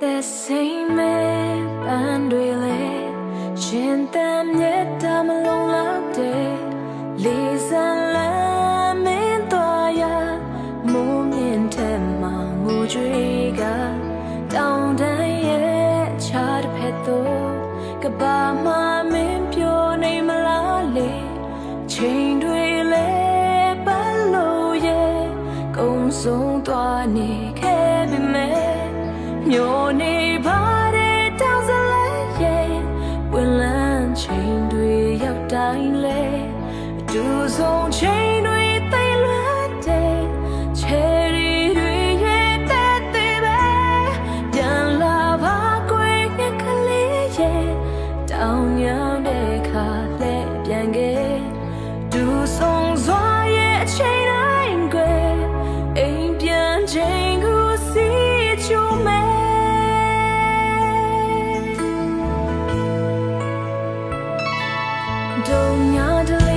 the same and really ရှင်တမ်းမြတ်တမလုံးလောက်တဲ့လေးစားလမ်းမင်းတော်ရမိုးမြင့်ထဲမှာငိုကြွေးကတောင်တန်းရဲ့ခြားတစ်ဖက်သို့ကဘာမှမင်းပြောနေမလားလေချိန်တွေလဲပတ်လို့ရဲ့ကုံဆုံးသွားနေက တိုင်းလေအတူဆုံးချိန် ဒုံညာဒ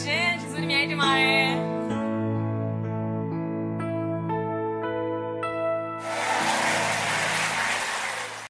ရှင်ကျေးဇူးအများကြီးတင်ပါတယ်